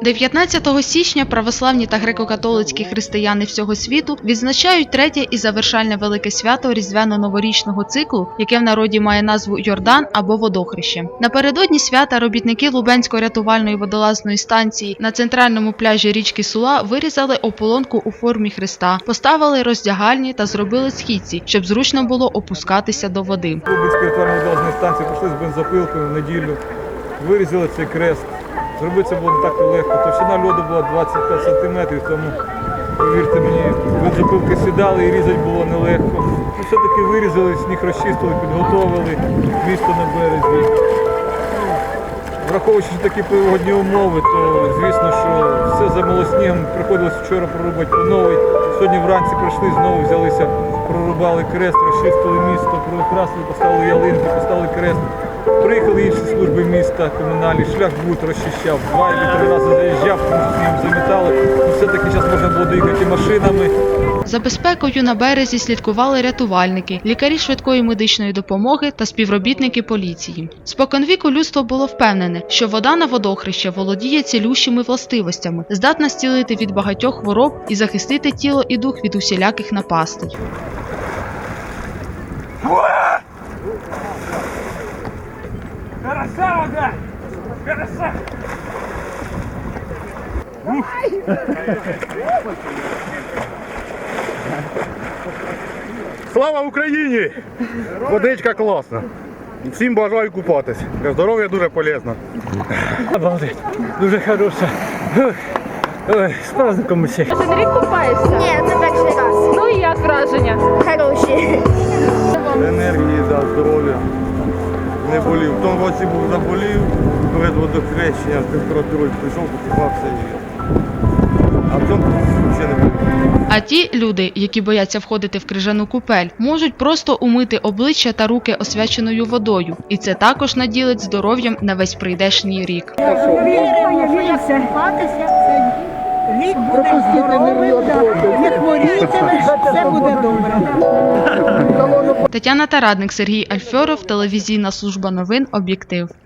19 січня православні та греко-католицькі християни всього світу відзначають третє і завершальне велике свято різдвяно-новорічного циклу, яке в народі має назву Йордан або Водохреще. Напередодні свята робітники Лубенської рятувальної водолазної станції на центральному пляжі річки Сула вирізали ополонку у формі Христа, поставили роздягальні та зробили східці, щоб зручно було опускатися до води. Лубенської рятувально-водолазної станції прийшли з бензопилкою в неділю, вирізали цей крест. Зробити це було не так легко. Товщина льоду була 25 см, тому, повірте мені, бензопилки сідали і різати було нелегко. Ну, все-таки вирізали, сніг розчистили, підготовили місто на березі. Ну, Враховуючи такі погодні умови, то звісно, що все замило снігом. Приходилось вчора прорубати по новій. Сьогодні вранці прийшли, знову взялися, прорубали крест, розчистили місто, прикрасили, поставили ялинки, поставили крест. Приїхали інші служби міста, комунальні, шлях бут розчищав, два або три рази заїжджав, снігом замітали. Ну, все-таки зараз можна було доїхати машинами. За безпекою на березі слідкували рятувальники, лікарі швидкої медичної допомоги та співробітники поліції. Споконвіку людство було впевнене, що вода на водохреще володіє цілющими властивостями, здатна зцілити від багатьох хвороб і захистити тіло і дух від усіляких напастей. Слава Україні! Водичка класна. Всім бажаю купатись. Для здоров'я дуже полезно. Обалдеть. Дуже хороша. Ой, з праздником усіх. Ти не рік купаєшся? Ні, це перший раз. Ну і як враження? Хороші. Енергії, да, здоров'я. Не болів. В тому році був заболів перед водохрещенням з температурою прийшов, покупався і. А в цьому ще не болів. А ті люди, які бояться входити в крижану купель, можуть просто умити обличчя та руки освяченою водою, і це також наділить здоров'ям на весь прийдешній рік. Рік буде здоровий, не хворітимеш, все буде добре. Тетяна Тарадник, Сергій Альфьоров, телевізійна служба новин Об'єктив.